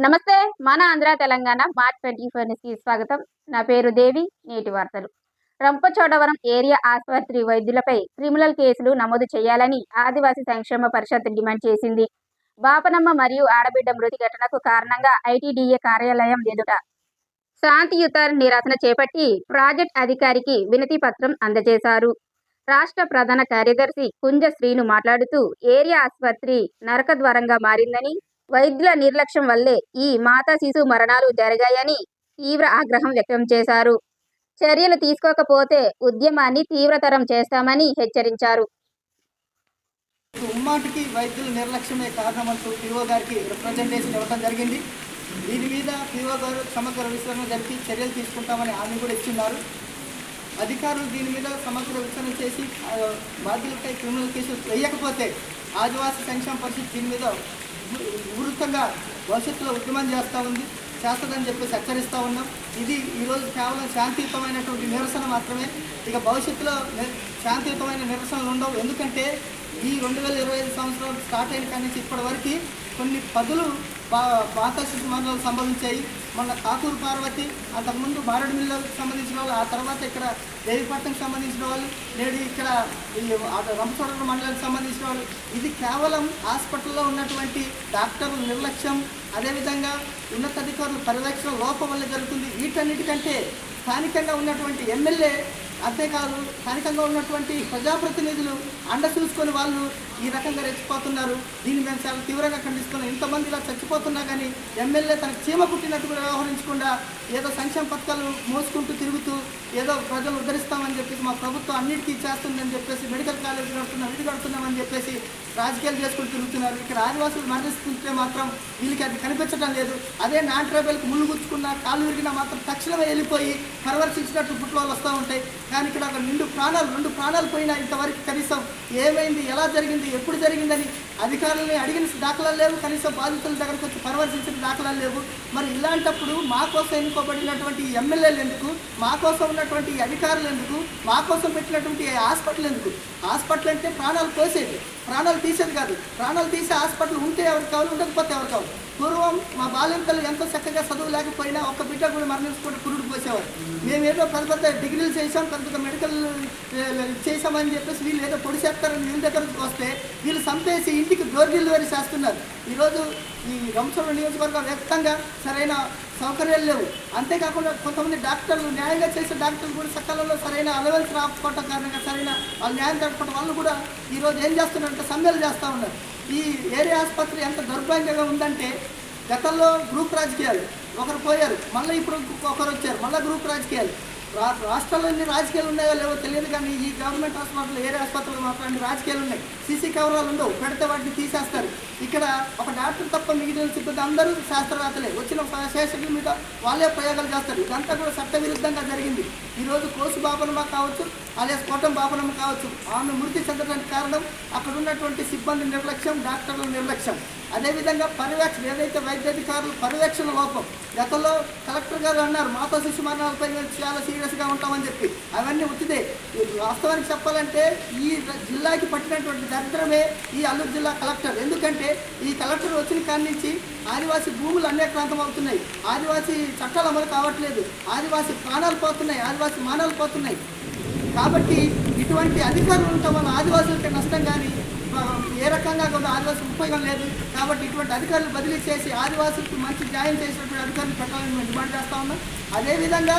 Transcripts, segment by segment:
నమస్తే మన Andhra Telangana March twenty ఫోర్కి స్వాగతం. నా పేరు దేవి నేటి వార్తలు. రంపచోడవరం ఏరియా ఆసుపత్రి వైద్యులపై క్రిమినల్ కేసులు నమోదు చేయాలని ఆదివాసీ సంక్షేమ పరిషత్ డిమాండ్ చేసింది. బాపనమ్మ మరియు ఆడబిడ్డ మృతి ఘటనకు కారణంగా ఐటీడీఏ కార్యాలయం ఎదుట శాంతియుత నిరసన చేపట్టి ప్రాజెక్ట్ అధికారికి వినతి పత్రం అందజేశారు. రాష్ట్ర ప్రధాన కార్యదర్శి కుంజ శ్రీను మాట్లాడుతూ ఏరియా ఆసుపత్రి నరకద్వారంగా మారిందని వైద్యుల నిర్లక్ష్యం వల్లే ఈ మాతా శిశు మరణాలు జరిగాయని తీవ్ర ఆగ్రహం వ్యక్తం చేశారు. చర్యలు తీసుకోకపోతే ఉద్యమాన్ని తీవ్రతరం చేస్తామని హెచ్చరించారు. ఉమ్మాటికి వైద్యుల నిర్లక్ష్యమే కారణమంటూ పిఓ గారికి రిప్రజెంటేషన్ ఇవ్వడం జరిగింది. దీని మీద పిఓ గారు సమగ్ర విచారణ జరిపి చర్యలు తీసుకుంటామని హామీ కూడా ఇచ్చున్నారు. అధికారులు దీని మీద సమగ్ర విచారణ చేసి బాధ్యులపై క్రిమినల్ కేసులు వేయకపోతే ఆదివాసీ సంక్షేమ పరిషత్ దీని మీద ఉ- భవిష్యత్తులో ఉద్యమం చేస్తూ ఉంది చేస్తుందని చెప్పేసి హెచ్చరిస్తూ ఉన్నాం. ఇది ఈరోజు కేవలం శాంతియుతమైనటువంటి నిరసన మాత్రమే. ఇక భవిష్యత్తులో శాంతియుతమైన నిరసనలు ఉండవు. ఎందుకంటే ఈ రెండు వేల ఇరవై ఐదు సంవత్సరం స్టార్ట్ అయిన కానీ ఇప్పటి వరకు కొన్ని పదులు బా మండలాలు సంభవించాయి. మొన్న కాకూరు పార్వతి అంతకుముందు బారడు మిల్లుకు సంబంధించిన వాళ్ళు ఆ తర్వాత ఇక్కడ దేవిపట్నంకి సంబంధించిన వాళ్ళు నేడు ఇక్కడ ఈ రంపచోడవరం మండలానికి సంబంధించిన వాళ్ళు. ఇది కేవలం హాస్పిటల్లో ఉన్నటువంటి డాక్టర్ల నిర్లక్ష్యం. అదేవిధంగా ఉన్నతాధికారుల పరిరక్షణ లోపం వల్ల జరుగుతుంది. వీటన్నిటికంటే స్థానికంగా ఉన్నటువంటి ఎమ్మెల్యే అంతేకాదు స్థానికంగా ఉన్నటువంటి ప్రజాప్రతినిధులు అండ చూసుకొని వాళ్ళు ఈ రకంగా రెచ్చిపోతున్నారు. దీన్ని మేము చాలా తీవ్రంగా ఖండిస్తున్నాం. ఇంతమంది ఇలా చచ్చిపోతున్నా కానీ ఎమ్మెల్యే తనకు చీమ పుట్టినట్టు వ్యవహరించకుండా ఏదో సంక్షేమ పథకాలు మోసుకుంటూ తిరుగుతూ ఏదో ప్రజలు ఉద్ధరిస్తామని చెప్పేసి మా ప్రభుత్వం అన్నిటికీ చేస్తుందని చెప్పేసి మెడికల్ కాలేజ్ కడుతున్నాం ఇది కడుతున్నామని చెప్పేసి రాజకీయాలు చేసుకుంటూ తిరుగుతున్నారు. ఇక్కడ ఆదివాసులు మరణిస్తుంటే మాత్రం వీళ్ళకి అది కనిపించడం లేదు. అదే నాన్ ట్రైబల్కి ముళ్ళు గుచ్చుకున్నా కాలు విరిగినా మాత్రం తక్షణమే వెళ్ళిపోయి పరవర్శించినట్టు పుట్టువాళ్ళు వస్తూ ఉంటాయి. కానీ ఇక్కడ ఒక నిండు ప్రాణాలు రెండు ప్రాణాలు పోయినా ఇంతవరకు కనీసం. ఏమైంది? ఎలా జరిగింది? ఎప్పుడు జరిగిందని అధికారులని అడిగిన దాఖలాలు లేవు కనీసం బాధితుల దగ్గరకు వచ్చి పరామర్శించిన దాఖలాలు లేవు. మరి ఇలాంటప్పుడు మా కోసం ఎన్నుకోబడినటువంటి ఎమ్మెల్యేలు ఎందుకు? మా కోసం ఉన్నటువంటి అధికారులు ఎందుకు? మా కోసం పెట్టినటువంటి హాస్పిటల్ ఎందుకు? హాస్పిటల్ అంటే ప్రాణాలు పోసేది ప్రాణాలు తీసేది కాదు. ప్రాణాలు తీసే హాస్పిటల్ ఉంటే ఎవరికి కావాలి ఉండకపోతే ఎవరు కావాలి? పూర్వం మా బాలింతలు ఎంతో చక్కగా చదువు లేకపోయినా ఒక్క బిడ్డ కూడా మరణించుకుంటే కురుడు పోసేవారు. మేము ఏదో పెద్ద పెద్ద డిగ్రీలు చేసాం పెద్ద పెద్ద మెడికల్ చేసామని చెప్పేసి వీళ్ళు ఏదో పొడి చేస్తారని వీళ్ళ దగ్గరకు వస్తే వీళ్ళు చంపేసి ఇంటికి డోర్ డెలివరీ చేస్తున్నారు. ఈరోజు ఈ రంసోడ నియోజకవర్గం వ్యక్తంగా సరైన సౌకర్యాలు లేవు. అంతేకాకుండా కొంతమంది డాక్టర్లు న్యాయంగా చేసే డాక్టర్లు కూడా సకాలంలో సరైన అలవెల్స్ రాకపోవడం కారణంగా సరైన వాళ్ళు న్యాయం జరగకపోవడం వాళ్ళు కూడా ఈరోజు ఏం చేస్తున్నారంటే సమ్మెలు చేస్తూ ఉన్నారు. ఈ ఏరియా ఆసుపత్రి ఎంత దౌర్భాగ్యంగా ఉందంటే గతంలో గ్రూప్ రాజకీయాలు. ఒకరు పోయారు మళ్ళీ ఇప్పుడు ఒకరు వచ్చారు మళ్ళీ గ్రూప్ రాజకీయాలు. రా రాష్ట్రాల్లో ఎన్ని రాజకీయాలు ఉన్నాయో లేవో తెలియదు కానీ ఈ గవర్నమెంట్ హాస్పిటల్ ఏరియా ఆసుపత్రులు మాత్రం రాజకీయాలు ఉన్నాయి. సీసీ కెమెరాలు ఉండవు. పెడితే వాటిని తీసేస్తారు. ఇక్కడ ఒక డాక్టర్ తప్ప మిగిలిన సిబ్బంది అందరూ శాస్త్రవేత్తలే. వచ్చిన శేషకుల మీద వాళ్ళే ప్రయోగాలు చేస్తారు. ఇదంతా కూడా చట్టవిరుద్ధంగా జరిగింది. ఈరోజు కోసు బాపనమ్మ కావచ్చు అలాగే కోటం బాపనమ్మ కావచ్చు. ఆమె మృతి చెందడానికి కారణం అక్కడ ఉన్నటువంటి సిబ్బంది నిర్లక్ష్యం డాక్టర్ల నిర్లక్ష్యం. అదేవిధంగా పర్యవేక్షణ ఏదైతే వైద్యాధికారులు పర్యవేక్షణ లోపం గతంలో కలెక్టర్ గారు అన్నారు మాతో శిశు మరణాలపై మేము చాలా సీరియస్గా ఉంటామని చెప్పి. అవన్నీ ఉచితే. వాస్తవానికి చెప్పాలంటే ఈ జిల్లాకి పట్టినటువంటి దరిద్రమే ఈ అల్లూరు జిల్లా కలెక్టర్. ఎందుకంటే ఈ కలెక్టర్ వచ్చిన కాడి నుంచి ఆదివాసీ భూములు అన్యక్రాంతం అవుతున్నాయి. ఆదివాసీ చట్టాలు అమలు కావట్లేదు. ఆదివాసీ ప్రాణాలు పోతున్నాయి. ఆదివాసీ మానాలు పోతున్నాయి. కాబట్టి ఇటువంటి అధికారులు ఉండటం వల్ల ఆదివాసులకి నష్టం కానీ ఏ రకంగా కూడా ఆదివాసులకు ఉపయోగం లేదు. కాబట్టి ఇటువంటి అధికారులు బదిలీ చేసి ఆదివాసులకు మంచి న్యాయం చేసినటువంటి అధికారులు పెట్టాలని మేము డిమాండ్ చేస్తా ఉన్నాం. అదేవిధంగా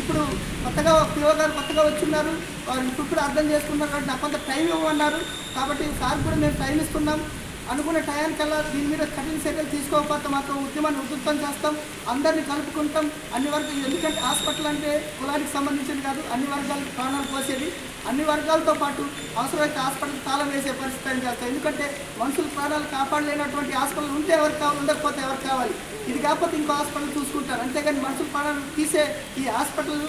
ఇప్పుడు కొత్తగా పిఓ గారు కొత్తగా వచ్చున్నారు. వారు ఇప్పుడు అర్థం చేసుకున్నారు కాబట్టి నాకు కొంత టైం ఇవ్వమన్నారు. కాబట్టి సార్ కూడా మేము టైం ఇస్తున్నాం. అనుకున్న టయానికల్లా దీని మీద కఠిన చర్యలు తీసుకోకపోతే మాత్రం ఉద్యమాన్ని ఉధృతం చేస్తాం. అందరినీ కలుపుకుంటాం. అన్ని వర్గాలు ఎందుకంటే హాస్పిటల్ అంటే కులానికి సంబంధించింది కాదు. అన్ని వర్గాలకు ప్రాణాలు పోసేది అన్ని వర్గాలతో పాటు అవసరమైతే హాస్పిటల్ తాళం వేసే పరిస్థితి అని చేస్తాం ఎందుకంటే మనుషుల ప్రాణాలు కాపాడలేనటువంటి హాస్పిటల్ ఉంటే ఎవరు కావాలి? ఉండకపోతే ఎవరు కావాలి? ఇది కాకపోతే ఇంకో హాస్పిటల్ చూసుకుంటారు. అంతేగాని మనుషుల ప్రాణాలు తీసే ఈ హాస్పిటల్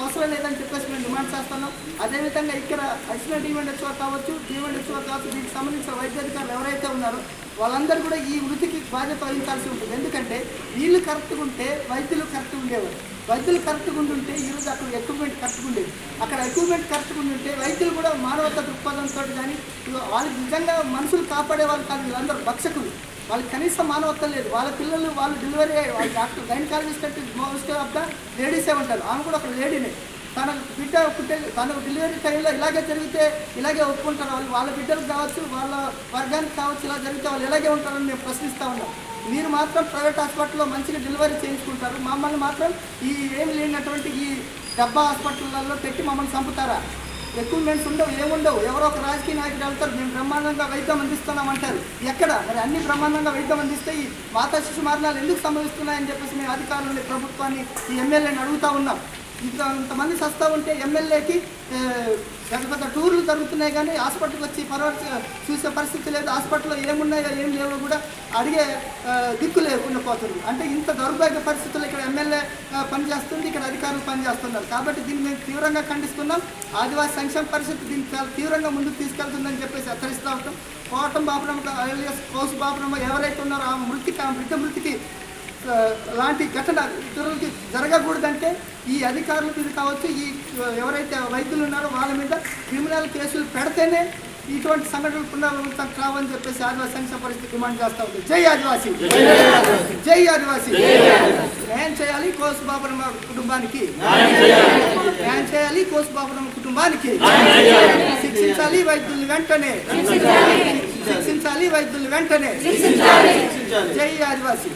అవసరం లేదని చెప్పేసి మేము డిమాండ్ చేస్తున్నాం. అదేవిధంగా ఇక్కడ అడిషనల్ డిమాండ్ హెచ్ఓ కావచ్చు డిమాండ్ హెచ్ఓ కావచ్చు దీనికి సంబంధించిన వైద్యాధికారులు ఎవరైతే ఉన్నారో వాళ్ళందరూ కూడా ఈ వృత్తికి బాధ్యత వహించాల్సి ఉంటుంది. ఎందుకంటే వీళ్ళు కరెక్ట్గా ఉంటే వైద్యులు కరెక్ట్గా ఉండేవారు. వైద్యులు కరెక్ట్గా ఉండుంటే ఈరోజు అక్కడ ఎక్విప్మెంట్ కరెక్ట్గా ఉండేది. అక్కడ ఎక్విప్మెంట్ కరెక్ట్గా ఉండుంటే వైద్యులు కూడా మానవత దృక్పథంతో కానీ వాళ్ళకి నిజంగా మనుషులు కాపాడే వాళ్ళు కాదు వీళ్ళందరూ భక్షకులు వాళ్ళకి కనీసం మానవత్వం లేదు. వాళ్ళ పిల్లలు వాళ్ళు డెలివరీ వాళ్ళ డాక్టర్ గైనకాలజిస్ట్ అంటే మోస్ట్ ఆఫ్ ద లేడీసే ఉంటారు. ఆమె కూడా ఒక లేడీనే తన బిడ్డ పుట్టే తన డెలివరీ టైంలో ఇలాగే జరిగితే ఇలాగే ఒప్పుకుంటారు. వాళ్ళు వాళ్ళ బిడ్డలకు కావచ్చు వాళ్ళ వర్గానికి కావచ్చు ఇలా జరిగితే వాళ్ళు ఇలాగే ఉంటారని మేము ప్రశ్నిస్తూ ఉన్నాం. మీరు మాత్రం ప్రైవేట్ హాస్పిటల్లో మంచిగా డెలివరీ చేయించుకుంటారు. మమ్మల్ని మాత్రం ఈ ఏమి లేనటువంటి ఈ డబ్బా హాస్పిటల్లో పెట్టి మమ్మల్ని చంపుతారా? ఎక్విప్మెంట్స్ ఉండవు ఏముండవు. ఎవరో ఒక రాజకీయ నాయకుడు వెళ్తారు మేము బ్రహ్మాండంగా వైద్యం అందిస్తున్నాం అంటారు. ఎక్కడ? మరి అన్ని బ్రహ్మాండంగా వైద్యం అందిస్తే ఈ మాతా శిశు మరణాలు ఎందుకు సంభవిస్తున్నాయని చెప్పేసి మేము అధికారులని ప్రభుత్వాన్ని ఈ ఎమ్మెల్యేని అడుగుతా ఉన్నాం. ఇంతమంది సస్తా ఉంటే ఎమ్మెల్యేకి పెద్ద పెద్ద టూర్లు జరుగుతున్నాయి కానీ హాస్పిటల్కి వచ్చి పర్వాలేదు చూసే పరిస్థితి లేదు. హాస్పిటల్లో ఏమున్నాయో ఏం లేవో కూడా అడిగే దిక్కు లేకుండా పోతుంది. అంటే ఇంత దౌర్భాగ్య పరిస్థితుల్లో ఇక్కడ ఎమ్మెల్యే పనిచేస్తుంది ఇక్కడ అధికారులు పనిచేస్తున్నారు. కాబట్టి దీన్ని మేము తీవ్రంగా ఖండిస్తున్నాం. ఆదివాసీ సంక్షేమ పరిస్థితి దీన్ని చాలా తీవ్రంగా ముందుకు తీసుకెళ్తుందని చెప్పేసి హెచ్చరిస్తూ ఉంటాం కోటం బాబురమ్మ ఎల్ఎస్ కౌసు బాబురమ్మ ఎవరైతే ఉన్నారో ఆ మృతికి ఆ మృత మృతికి లాంటి ఘటన ఇతరులకి జరగకూడదంటే ఈ అధికారుల మీద కావచ్చు ఈ ఎవరైతే వైద్యులు ఉన్నారో వాళ్ళ మీద క్రిమినల్ కేసులు పెడితేనే ఇటువంటి సంఘటనలు పునరావృతం కావని చెప్పేసి ఆదివాసీ సంక్షేమ పరిస్థితి డిమాండ్ చేస్తా ఉంది. జై ఆదివాసీ! జై ఆదివాసీ! న్యాయం చేయాలి కోసు బాబురమ్మ కుటుంబానికి. న్యాయం చేయాలి! కోసు బాబురమ్మ కుటుంబానికి. శిక్షించాలి వైద్యులు వెంటనే. శిక్షించాలి వైద్యులు వెంటనే జై ఆదివాసీ.